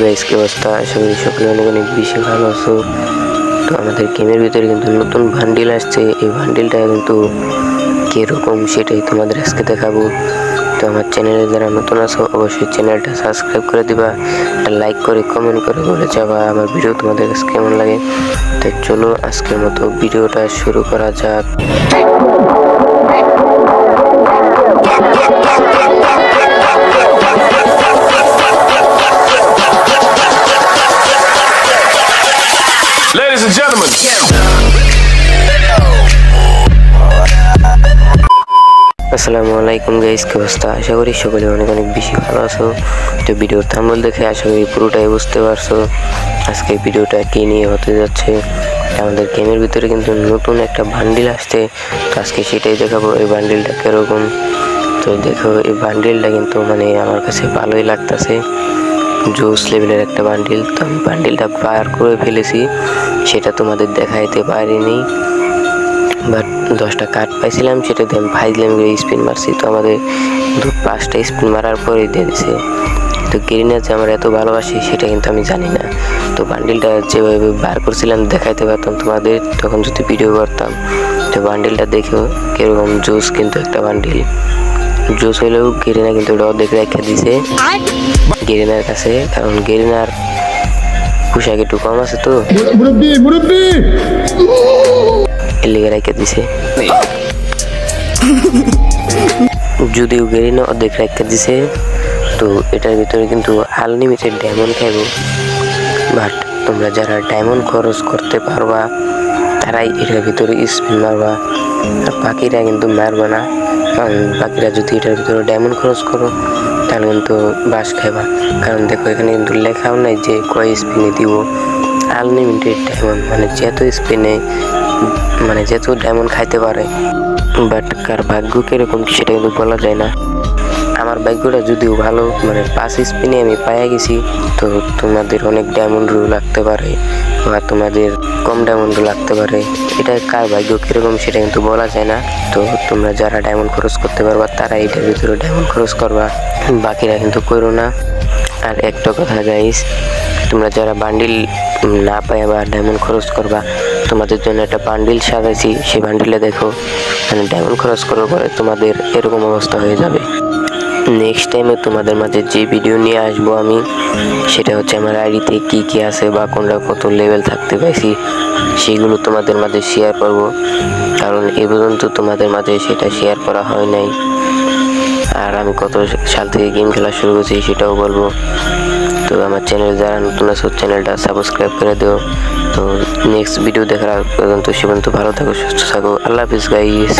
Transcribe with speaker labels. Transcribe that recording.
Speaker 1: Guys কি অবস্থা? আশা সকলে অনেক অনেক বেশি ভালো আছো। তো আমাদের গেমের ভিতরে কিন্তু নতুন বান্ডিল আসছে। এই বান্ডিলটা কিন্তু কীরকম সেটাই তোমাদের আজকে দেখাবো। তো আমার চ্যানেলে যারা নতুন আছো, অবশ্যই চ্যানেলটা সাবস্ক্রাইব করে দিবা। আর লাইক করে কমেন্ট করে বলে যাবা আমার ভিডিও তোমাদের কাছে কেমন লাগে। তো চলো, আজকের মতো ভিডিওটা শুরু করা যাক।
Speaker 2: And gentlemen,
Speaker 1: আসসালামু আলাইকুম গাইস কি আশা করি সকলে অনেক অনেক বেশি ভালো আছো। তো ভিডিওর থাম্বল দেখে আশা করি পুরোটাই বুঝতে পারছ। আজকে ভিডিওটা কি নিয়ে হতে যাচ্ছে? আমাদের গেমের ভিতরে কিন্তু নতুন একটা বান্ডিল আসছে। তো আজকে সেটাই দেখাবো এই বান্ডিলটা কীরকম? তো দেখো এই বান্ডিলটা কিন্তু মানে আমার কাছে ভালোই লাগতেছে। জোস লেভেলের একটা বান্ডিল। তো আমি বান্ডিলটা পার করে ফেলেছি, সেটা তোমাদের দেখাইতে পারিনি। বাট দশটা কার্ড পাইছিলাম, সেটা দিয়ে আমি ফাইজলাম স্পিন মারছি। তো আমাদের দু, পাঁচটা স্পিন মারার পরেই দিয়ে দিছে। তো গ্রিনার যে আমার এত ভালোবাসি, সেটা কিন্তু আমি জানি না। তো বান্ডিলটা যেভাবে বার করছিলাম, দেখাইতে পারতাম তোমাদের। তখন যদি ভিডিও করতাম, তো বান্ডিলটা দেখেও কীরকম জুস কিন্তু একটা বান্ডিল। জুস হইলেও গেরিনা কিন্তু ওটা অর্ধেক রেখে দিছে। গেরিনার কাছে কারণ গেরিনার পোশাক একটু কম আছে তো। লেগে রেখে দিছে। যদিও গেরিনা অর্ধেক রেখে দিছে তো এটার ভিতরে কিন্তু আনলিমিটেড ডায়মন্ড খাইব। বাট তোমরা যারা ডায়মন্ড খরচ করতে পারবা তারাই এটার ভিতরে স্পিন মারবা আর বাকিরা কিন্তু মারবে না। কারণ বাকিরা যদি এটার ভিতরে ডায়মন্ড খরচ করো, তাহলে কিন্তু বাস খাইবা। কারণ দেখো, এখানে কিন্তু লেখাও নাই যে কয় স্পিনে দিব। আনলিমিটেড ডায়মন্ড মানে যত স্পিনে মানে যেহেতু ডায়মন্ড খাইতে পারে। বাট কার ভাগ্য কীরকম, সেটা কিন্তু বলা যায় না। আমার ভাগ্যটা যদিও ভালো মানে পাঁচ স্পিনে আমি পাইয়া গেছি, তো তোমাদের অনেক ডায়মন্ডও লাগতে পারে। বা তোমাদের কম ডায়মন্ডও লাগতে পারে। এটা কার ভাগ্য? কীরকম সেটা কিন্তু বলা যায় না। তো তোমরা যারা ডায়মন্ড খরচ করতে পারবা, তারা এটার ভিতরে ডায়মন্ড খরচ করবা। বাকিরা কিন্তু করো না। আর একটা কথা গাইস তোমরা যারা বান্ডিল না পায় বা ডায়মন্ড খরচ করবা, তোমাদের জন্য একটা বান্ডিল সাজাইছি। সেই বান্ডিলে দেখো মানে ডায়মন্ড খরচ করার পরে তোমাদের এরকম অবস্থা হয়ে যাবে। নেক্সট টাইমে তোমাদের মাঝে যে ভিডিও নিয়ে আসব আমি, সেটা হচ্ছে আমার আইডিতে কি কি আছে বা কোনটা কত লেভেল থাকতে পাইছি, সেগুলো তোমাদের মাঝে শেয়ার করব। কারণ এ পর্যন্ত তোমাদের মাঝে সেটা শেয়ার করা হয় নাই। আর আমি কত সাল থেকে গেম খেলা শুরু করছি সেটাও বলব। তো আমার চ্যানেল যারা নতুন আছো চ্যানেলটা সাবস্ক্রাইব করে দিও। তো নেক্সট ভিডিও দেখার পর্যন্ত সে পর্যন্ত ভালো থাকো, সুস্থ থাকো। আল্লাহ হাফিজ গাইস